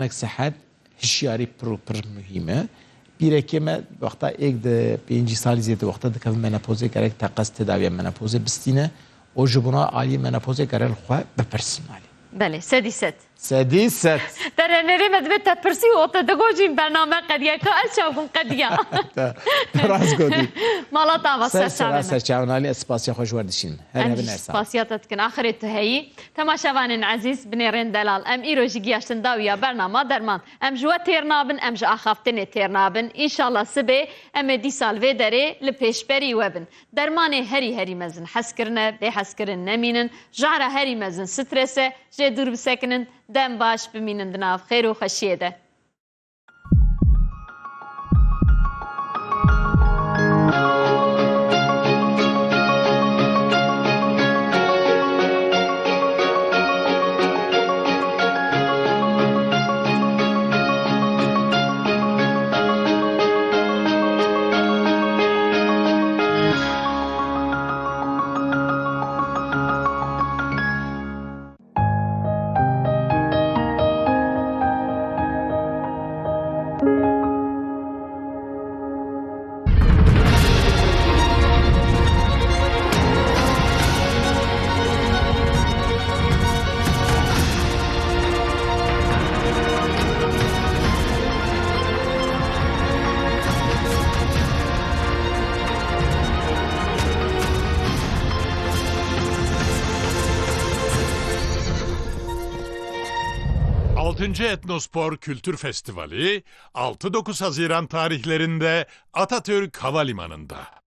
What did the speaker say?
Sehet hişyarî pir pir mühim e. Bîrekê me wexta êk di pêncî salî zêde wexta dikevin menopozê gerek teqez tedaviya menopozê bistîne û ji bona aliyê menopozê gerek li xwe bipirsin alî. بله سدی ست Sedî set در نری مدبت تپرسی و تا دگوجیم برنامه قدیه که الچاوم قدیه raz godî. مالا تا و Ser سر ser شاوه ser çavan alî ez spasiya xwe ji we dişîn. Her ام hevin ersan. سپاسیاتت کن آخر تو هی تماشاوان عزیز بنیرین دلال ام ایرو جی گیاشتن داویا برنامه درمان ام جوا تیر نابن ام جا آخافتن تیر نابن انشالله سبه ام دی سالوه داره لپیشبری وبن درمان هری هری مزن حس کرنه به حس کرن نمینن جعره هری مزن سترسه جه دور بسکنن دم باش بمینن دناف خیر و خشیده 6. Etnospor Kültür Festivali 6-9 Haziran tarihlerinde Atatürk Havalimanı'nda.